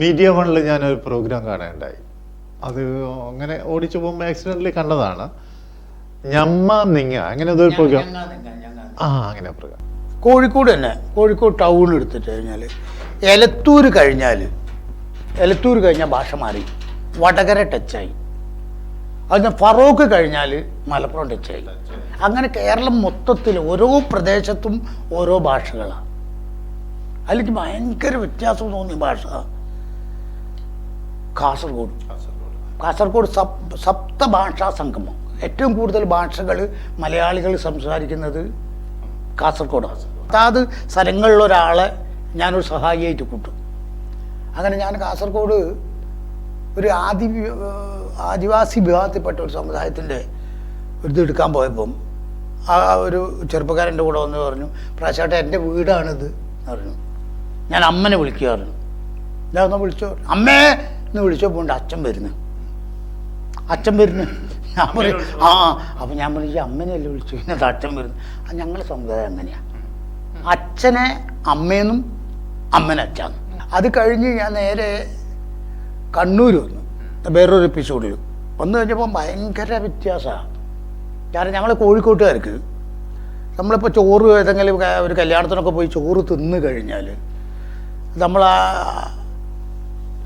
Media വണ്ണിൽ ഞാനൊരു programme കാണാനുണ്ടായി. അത് അങ്ങനെ ഓടിച്ചു പോകുമ്പോൾ ആക്സിഡന്റലി കണ്ടതാണ്. ഞമ്മ നിങ്ങ അങ്ങനെ അതൊരു പ്രോഗ്രാം. ആ അങ്ങനെ പ്രോഗ്രാം. കോഴിക്കോട് തന്നെ കോഴിക്കോട് ടൗൺ എടുത്തിട്ട് കഴിഞ്ഞാൽ എലത്തൂർ കഴിഞ്ഞാൽ എലത്തൂർ കഴിഞ്ഞാൽ ഭാഷ മാറി. വടകര ടച്ചായി അതിന് ഫറോക്ക് കഴിഞ്ഞാൽ മലപ്പുറം ടച്ചായി അങ്ങനെ കേരളം മൊത്തത്തിൽ ഓരോ പ്രദേശത്തും ഓരോ ഭാഷകളാണ് അതിലേക്ക് ഭയങ്കര വ്യത്യാസം തോന്നി ഭാഷ. കാസർഗോഡ്. കാസർഗോഡ് സപ് ഭാഷാ സംഗമം. ഏറ്റവും കൂടുതൽ ഭാഷകൾ മലയാളികൾ സംസാരിക്കുന്നത് കാസർഗോഡാണ് അതാത് സ്ഥലങ്ങളിലൊരാളെ ഞാനൊരു സഹായിയായിട്ട് കൂട്ടും. അങ്ങനെ ഞാൻ കാസർഗോഡ് ഒരു ആദി ആദിവാസി വിഭാഗത്തിൽപ്പെട്ട ഒരു സമുദായത്തിന്റെ ഒരു ഇതെടുക്കാൻ പോയപ്പം ആ ഒരു ചെറുപ്പക്കാരന്റെ കൂടെ വന്ന് പറഞ്ഞു പ്രാശാട്ട എന്റെ വീടാണിത് എന്ന് പറഞ്ഞു. ഞാൻ അമ്മനെ വിളിക്കുക ഞാൻ ഒന്ന് വിളിച്ചു അമ്മേ എന്ന് വിളിച്ചപ്പോൾ ഉണ്ട് അച്ഛൻ വരുന്നു. അച്ഛൻ വരുന്നു. ഞാൻ പറയും ആ അപ്പം ഞാൻ പറഞ്ഞു അമ്മനെയല്ലേ വിളിച്ചു ഇന്നത്തെ അച്ഛൻ വരുന്നു. അത് ഞങ്ങളുടെ സമുദായം അങ്ങനെയാണ് അച്ഛനെ അമ്മയെന്നും അമ്മനെ അച്ഛാന്ന്. അത് കഴിഞ്ഞ് ഞാൻ നേരെ കണ്ണൂർ വന്നു. വേറൊരു എപ്പിസോഡിൽ വന്നു കഴിഞ്ഞപ്പോൾ ഭയങ്കര വ്യത്യാസമാണ് കാരണം ഞങ്ങൾ കോഴിക്കോട്ടുകാർക്ക് നമ്മളിപ്പോൾ ചോറ് ഏതെങ്കിലും ഒരു കല്യാണത്തിനൊക്കെ പോയി ചോറ് തിന്ന് കഴിഞ്ഞാൽ നമ്മൾ ആ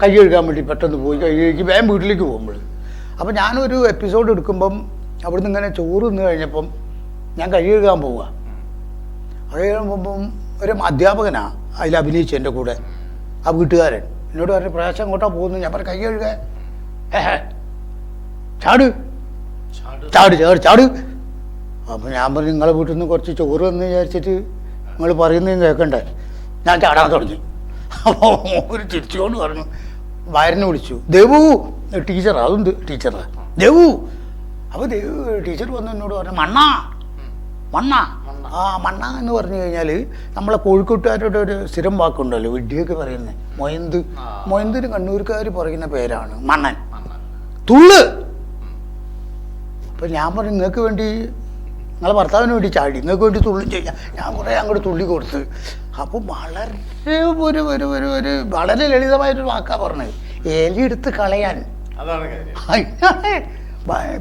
കൈ കഴുകാൻ വേണ്ടി പെട്ടെന്ന് പോയി. കൈ കഴുകി വേഗം വീട്ടിലേക്ക് പോകുമ്പോൾ അപ്പോൾ ഞാനൊരു എപ്പിസോഡ് എടുക്കുമ്പം അവിടുന്ന് ഇങ്ങനെ ചോറ് നിന്ന് കഴിഞ്ഞപ്പം ഞാൻ കൈ കഴുകാൻ പോവുക അത് കഴിയുമ്പം ഒരു അധ്യാപകനാണ് അതിൽ അഭിനയിച്ചു എന്റെ കൂടെ. ആ വീട്ടുകാരൻ. എന്നോട് പറഞ്ഞു പ്രയാസം അങ്ങോട്ടാ പോകുന്നു ഞാൻ പറഞ്ഞു കൈ കഴുകാൻ. ചാട്. ചാട്. ചാട് ചാട് അപ്പം ഞാൻ പറഞ്ഞു നിങ്ങളെ വീട്ടിൽ നിന്ന് കുറച്ച് ചോറ് എന്ന് വിചാരിച്ചിട്ട് നിങ്ങൾ പറയുന്നതും കേൾക്കണ്ടേ? ഞാൻ ചാടാൻ തുടങ്ങി. അപ്പോൾ ഒരു ചിരിച്ചുകൊണ്ട് പറഞ്ഞു വയറിനെ വിളിച്ചു ദേവു ടീച്ചർ അതുണ്ട് ടീച്ചർ ദേവു അപ്പോൾ ദേവു ടീച്ചർ വന്ന് എന്നോട് പറഞ്ഞു മണ്ണ മണ്ണ. ആ മണ്ണ എന്ന് പറഞ്ഞു കഴിഞ്ഞാൽ നമ്മളെ കോഴിക്കോട്ടുകാരുടെ ഒരു സ്ഥിരം വാക്കുണ്ടല്ലോ വിഡ്ഢിയൊക്കെ പറയുന്നത് മൊയന്ത്. മൊയന്തിന് കണ്ണൂർക്കാർ പറയുന്ന പേരാണ് മണ്ണൻ. തുള്ള്. അപ്പം ഞാൻ പറഞ്ഞു നിങ്ങൾക്ക് വേണ്ടി നിങ്ങളെ ഭർത്താവിന് വേണ്ടി ചാടി. നിങ്ങൾക്ക് വേണ്ടി തുള്ളി ചെയ്യാം. ഞാൻ കുറേ അങ്ങോട്ട് തുള്ളി കൊടുത്ത്. അപ്പോൾ വളരെ ഒരു ഒരു ഒരു ഒരു വളരെ ലളിതമായൊരു വാക്കാ പറഞ്ഞത്. എലി എടുത്ത് കളയാൻ.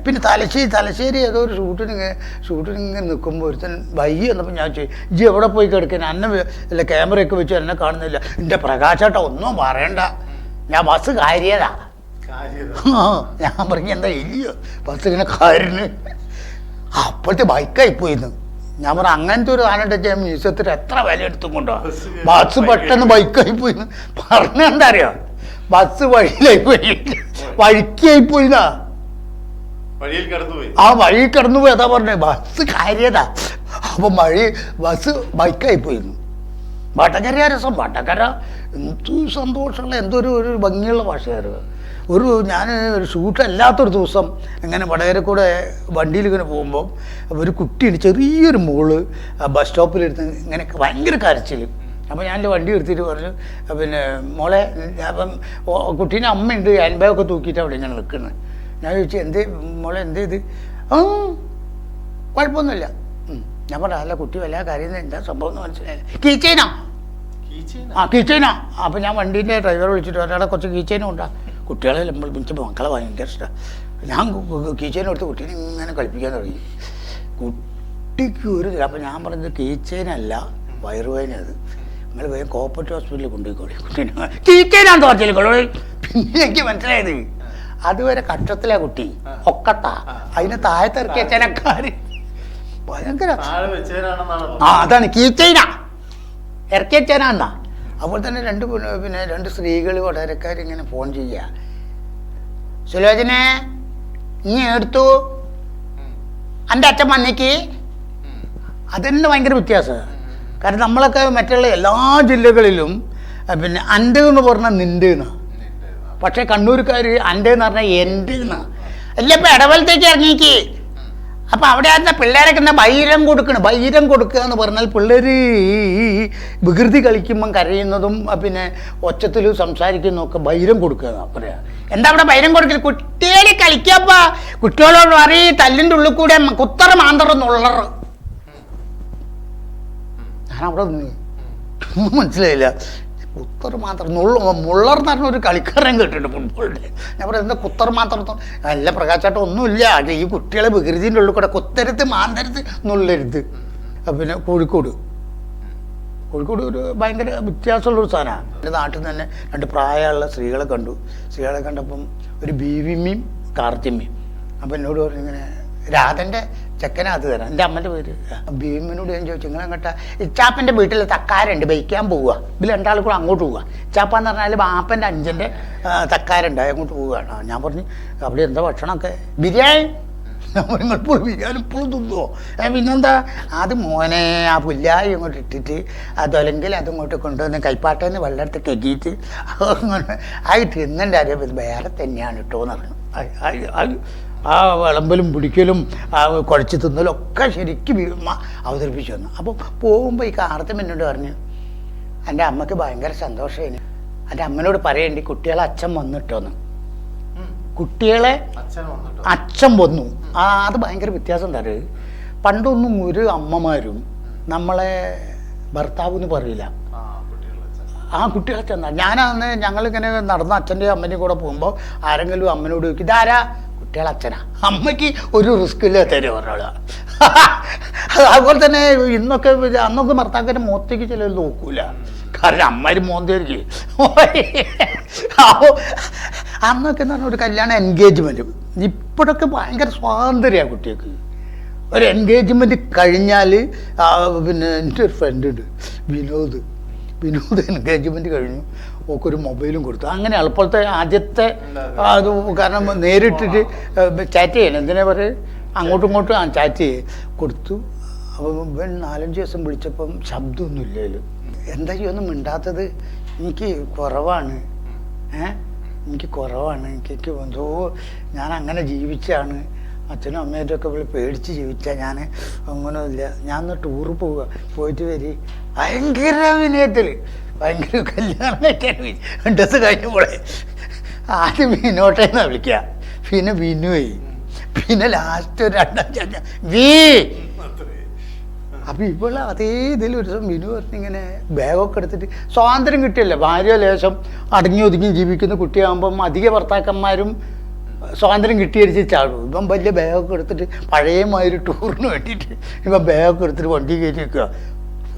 പിന്നെ തലശ്ശേരി തലശ്ശേരി ഏതോ ഒരു ഷൂട്ടിന് ഷൂട്ടിന് ഇങ്ങനെ നിൽക്കുമ്പോൾ ഒരുത്തൻ വയ്യ എന്നപ്പോൾ ഞാൻ ചോദിച്ചു ഇജ്ജി എവിടെ പോയി കിടക്കാൻ എന്നെ വെ- അല്ല ക്യാമറയൊക്കെ വെച്ച് എന്നെ കാണുന്നില്ല. എന്റെ പ്രകാശേട്ട ഒന്നും പറയണ്ട. ഞാൻ ബസ് കാര്യതാ. ഞാൻ പറഞ്ഞു എന്താ ഇല്ലയോ ബസ് ഇങ്ങനെ കാരിന് അപ്പോഴത്തെ ബൈക്കായി പോയിന്ന് ഞാൻ പറഞ്ഞു അങ്ങനത്തെ ഒരു സാധനം ടച്ച് മ്യൂസിയത്തിൽ എത്ര വില എടുത്തും കൊണ്ടോ? ബസ് പെട്ടെന്ന് ബൈക്കായി പോയി പറഞ്ഞ എന്താ അറിയോ ബസ് വഴിയിലായി പോയി. വഴിക്കായി പോയിന്നാ കടന്നുപോയി. ആ വഴി കടന്നു പോയി അതാ പറഞ്ഞേ ബസ് കാര്യതാ അപ്പൊ വഴി ബസ് ബൈക്കായി പോയിരുന്നു വടകര രസം. വടകര എന്ത് സന്തോഷമുള്ള എന്തൊരു ഒരു ഭംഗിയുള്ള ഭാഷയായിരുന്നു. ഒരു ഞാൻ ഒരു ഷൂട്ടല്ലാത്തൊരു ദിവസം ഇങ്ങനെ വടകര കൂടെ വണ്ടിയിൽ ഇങ്ങനെ പോകുമ്പോൾ ഒരു കുട്ടിയുണ്ട് ചെറിയൊരു മോൾ ബസ് സ്റ്റോപ്പിലിരുന്ന് ഇങ്ങനെ ഭയങ്കര കരച്ചിൽ. അപ്പോൾ ഞാൻ വണ്ടി എടുത്തിട്ട് പറഞ്ഞു പിന്നെ മോളെ അപ്പം കുട്ടീന്റെ അമ്മയുണ്ട് ഹാൻഡ് ബാഗൊക്കെ തൂക്കിയിട്ട് അവിടെ ഇങ്ങനെ നിൽക്കുന്നത് ഞാൻ ചോദിച്ചു എന്ത് മോളെ എന്ത് ഇത്? ആ കുഴപ്പമൊന്നുമില്ല. ഞാൻ പറഞ്ഞു അല്ല കുട്ടി വല്ല കാര്യം എന്താ സംഭവം എന്ന് മനസ്സിലായില്ല. കീച്ചേനാ? ആ കീച്ചൈന. അപ്പം ഞാൻ വണ്ടീന്റെ ഡ്രൈവർ വിളിച്ചിട്ട് ഒരാളെ കുറച്ച് കീച്ചേനും ഉണ്ടാകും കുട്ടികളെ നമ്മൾ മിച്ച മക്കളെ ഭയങ്കര ഇഷ്ടമാണ് ഞാൻ കീച്ചേനും എടുത്ത് കുട്ടീനെ ഇങ്ങനെ കളിപ്പിക്കാൻ തുടങ്ങി. കുട്ടിക്ക് ഒരു അപ്പം ഞാൻ പറഞ്ഞത് കീച്ചേനല്ല വയറുവേന അത് നിങ്ങൾ വേഗം കോപ്പറേറ്റീവ് ഹോസ്പിറ്റലിൽ കൊണ്ടുപോയിക്കോളി. കുട്ടീനെ കീച്ചേനാന്ന് പറഞ്ഞില്ലേ പിന്നെ എനിക്ക് മനസ്സിലായത് അതുവരെ കക്ഷത്തിലെ കുട്ടി. ഒക്കത്താ. അതിന് താഴത്തിറക്കി അച്ഛനക്കാര് ഭയങ്കര ആ അതാണ് കീച്ചൈന. ഇറക്കി വെച്ചാനാ അപ്പോൾ തന്നെ രണ്ട് പിന്നെ- രണ്ട് സ്ത്രീകൾ വടകരക്കാർ ഇങ്ങനെ ഫോൺ ചെയ്യുക സുലോചനെ നീ എടുത്തു? എന്റെ അച്ഛൻ വന്നേക്ക്. അതന്നെ ഭയങ്കര വ്യത്യാസമാണ് കാരണം നമ്മളൊക്കെ മറ്റുള്ള എല്ലാ ജില്ലകളിലും പിന്നെ അന്റെ എന്ന് പറഞ്ഞാൽ നിന്റെ എന്നാണ് പക്ഷേ കണ്ണൂർക്കാർ അന്റെ എന്ന് പറഞ്ഞാൽ എന്റെ എന്നാണ് അല്ല ഇപ്പം ഇടവലത്തേക്ക് ഇറങ്ങിക്ക് അപ്പം അവിടെ ആയിരുന്ന പിള്ളേരൊക്കെ എന്താ ബൈരം കൊടുക്കണം? ബൈരം കൊടുക്കുക എന്ന് പറഞ്ഞാൽ പിള്ളേര് വികൃതി കളിക്കുമ്പം കരയുന്നതും പിന്നെ ഒച്ചത്തിൽ സംസാരിക്കുന്നതും ഒക്കെ ബൈരം കൊടുക്കുക പറയാ. എന്താ അവിടെ ബൈരം കൊടുക്കുന്നത് കുട്ടികൾ കളിക്കപ്പാ കുട്ടികളോട് പറയും തല്ലിന്റെ ഉള്ളിൽ കൂടെ കുത്തറ മാന്തറ നുള്ളറ്. ഞാൻ അവിടെ നിന്ന് മനസ്സിലായില്ല. കുത്തർ മാത്രം. മുള്ളർ എന്ന് പറഞ്ഞ ഒരു കളിക്കാരൻ കേട്ടിട്ടുണ്ട് ഫുട്ബോളിന്റെ ഞാൻ പറയുന്നത് എന്താ കുത്തർ മാത്രം? നല്ല പ്രകാശാട്ടം ഒന്നുമില്ല. അത് ഈ കുട്ടികളെ വികൃതിന്റെ ഉള്ളിൽ കൂടെ കുത്തരുത് മാന്തരുത് നുള്ളരുത്. പിന്നെ കോഴിക്കോട്. കോഴിക്കോട് ഒരു ഭയങ്കര വ്യത്യാസമുള്ളൊരു സാധനമാണ്. എന്റെ നാട്ടിൽ നിന്ന് തന്നെ രണ്ട് പ്രായമുള്ള സ്ത്രീകളെ കണ്ടു. സ്ത്രീകളെ കണ്ടപ്പം ഒരു ബീവിമ്മയും കാർത്തിമ്മയും. അപ്പം എന്നോട് പറഞ്ഞു ഇങ്ങനെ രാധന്റെ ചെക്കനെ അത് തരാം. എന്റെ അമ്മന്റെ പേര്. ഭീമിനോട് ഞാൻ ചോദിച്ചു നിങ്ങൾ അങ്ങോട്ടാ ഇച്ചാപ്പന്റെ വീട്ടിൽ തക്കാരുണ്ട് ബൈക്കാൻ പോവുക ഇതിൽ രണ്ടാൾ കൂടെ അങ്ങോട്ട് പോവുക ഇച്ചാപ്പ പറഞ്ഞാൽ ബാപ്പന്റെ അഞ്ചന്റെ തക്കാരുണ്ട് അങ്ങോട്ട് പോവുകയാണ് ഞാൻ പറഞ്ഞു അവിടെ എന്താ ഭക്ഷണമൊക്കെ? ബിരിയാണി. ബിരിയാണി ഇപ്പോഴും തിന്നുമോ പിന്നെന്താ? അത് മോനെ ആ പുല്ലായി ഇങ്ങോട്ട് ഇട്ടിട്ട് അതല്ലെങ്കിൽ അതിങ്ങോട്ട് കൊണ്ടുവന്ന് കൈപ്പാട്ടേന്ന് വെള്ളമെടുത്ത് കെട്ടിയിട്ട് അങ്ങനെ അത് അറിയാം വേറെ തന്നെയാണ് കേട്ടോ എന്ന് പറഞ്ഞു. ആ- വിളമ്പലും പിടിക്കലും ആ കുഴച്ച് തിന്നലും ഒക്കെ ശരിക്കും ഭീമ അവതരിപ്പിച്ചു വന്നു അപ്പോൾ പോകുമ്പോൾ ഈ കാർത്തം എന്നോട് പറഞ്ഞു എന്റെ അമ്മയ്ക്ക് ഭയങ്കര സന്തോഷമായിരുന്നു എന്റെ അമ്മനോട് പറയേണ്ടി കുട്ടികളെ അച്ഛൻ വന്നിട്ടോന്ന്. കുട്ടികളെ അച്ഛൻ വന്നു. ആ അത് ഭയങ്കര വ്യത്യാസം തരരുത് പണ്ടൊന്നും ഒരു അമ്മമാരും നമ്മളെ ഭർത്താവ് എന്ന് പറയില്ല. ആ കുട്ടികളെ ചെന്നാൽ ആ കുട്ടികളെ ചെന്ന ഞാനന്ന് ഞങ്ങളിങ്ങനെ നടന്ന അച്ഛന്റെയും അമ്മന്റെയും കൂടെ പോകുമ്പോൾ ആരെങ്കിലും അമ്മനോട് ചോദിക്കും ഇതാരാ? കുട്ടികളെ അച്ഛനാ അമ്മയ്ക്ക് ഒരു റിസ്ക് ഇല്ല തരും ഒരാൾ അതുപോലെ തന്നെ ഇന്നൊക്കെ അന്നൊക്കെ ഭർത്താക്കന്റെ മുഖത്തേക്ക് ചിലർ നോക്കൂല. കാരണം അമ്മര് മോന്തായിരിക്കും അപ്പോൾ അന്നൊക്കെ എന്ന് പറഞ്ഞാൽ ഒരു കല്യാണ എൻഗേജ്മെന്റ് ഇപ്പോഴൊക്കെ ഭയങ്കര സ്വാതന്ത്ര്യമാണ് കുട്ടികൾക്ക്. ഒരു എൻഗേജ്മെന്റ് കഴിഞ്ഞാൽ പിന്നെ എന്റെ ഒരു ഫ്രണ്ട് ഉണ്ട് വിനോദ്. വിനോദ് എൻഗേജ്മെന്റ് കഴിഞ്ഞു. ഒരു മൊബൈലും കൊടുത്തു. അങ്ങനെ എളുപ്പത്തെ ആദ്യത്തെ അത് കാരണം നേരിട്ടിട്ട് ചാറ്റ് ചെയ്യണം എന്തിനാ പറയുക അങ്ങോട്ടും ഇങ്ങോട്ടും ആ ചാറ്റ് ചെയ്യേ കൊടുത്തു. അപ്പം നാലഞ്ച് ദിവസം വിളിച്ചപ്പം ശബ്ദമൊന്നും ഇല്ലല്ലോ എന്താ ചെയ്യൊന്നും മിണ്ടാത്തത്? എനിക്ക് കുറവാണ്. ഏഹ് എനിക്ക് കുറവാണ്. എനിക്ക് എന്തോ ഞാൻ അങ്ങനെ ജീവിച്ചാണ്. അച്ഛനും അമ്മയും ഒക്കെ വിളി പേടിച്ച് ജീവിച്ചാൽ ഞാൻ അങ്ങനെ ഇല്ല ഞാൻ ഒന്ന് ടൂറ് പോവുക പോയിട്ട് വരി. ഭയങ്കര വിനയത്തിൽ ഭയങ്കര കല്യാണം ഡ്രസ്സ് കഴിഞ്ഞപ്പോളെ ആദ്യം വിനോട്ടെന്നാ വിളിക്കുക പിന്നെ വിനുവായി പിന്നെ ലാസ്റ്റ് ഒരു രണ്ടാം വീ! അപ്പൊ ഇപ്പോൾ അതേ ഇതിൽ ഒരു ദിവസം വിനു പറഞ്ഞിങ്ങനെ ബാഗൊക്കെ എടുത്തിട്ട് സ്വാതന്ത്ര്യം കിട്ടിയല്ലേ? ഭാര്യ ലേശം അടങ്ങി ഒതുങ്ങി ജീവിക്കുന്ന കുട്ടിയാകുമ്പം അധിക ഭർത്താക്കന്മാരും സ്വാതന്ത്ര്യം കിട്ടിയടിച്ച് ചാടും ഇപ്പം വലിയ ബാഗൊക്കെ എടുത്തിട്ട് പഴയ മാതിരി ടൂറിന് വേണ്ടിയിട്ട് ഇപ്പം ബാഗൊക്കെ എടുത്തിട്ട് വണ്ടി കയറ്റി വെക്കുക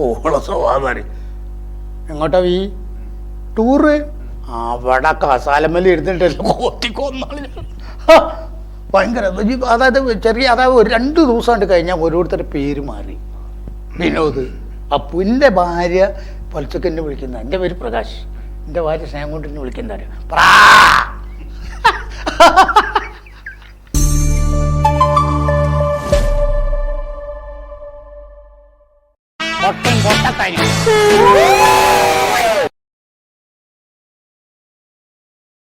ഓള സ്വഭാവം. എങ്ങോട്ടാ ഈ ടൂറ് അവിടെ കസാലമല്ല ഇരുന്നിട്ടല്ലോ കോത്തിക്കൊന്നാളി. ഭയങ്കര അതായത് ചെറിയ അതായത് ഒരു രണ്ട് ദിവസം കൊണ്ട് കഴിഞ്ഞാൽ ഓരോരുത്തരുടെ പേര് മാറി. വിനോദ് അപ്പുവിന്റെ ഭാര്യ പൊലച്ചക്കെന്നെ വിളിക്കുന്ന എന്റെ പേര് പ്രകാശ്. എന്റെ ഭാര്യ സ്നേഹം കൊണ്ട് എന്നെ വിളിക്കുന്നതാണ് പ്രാ!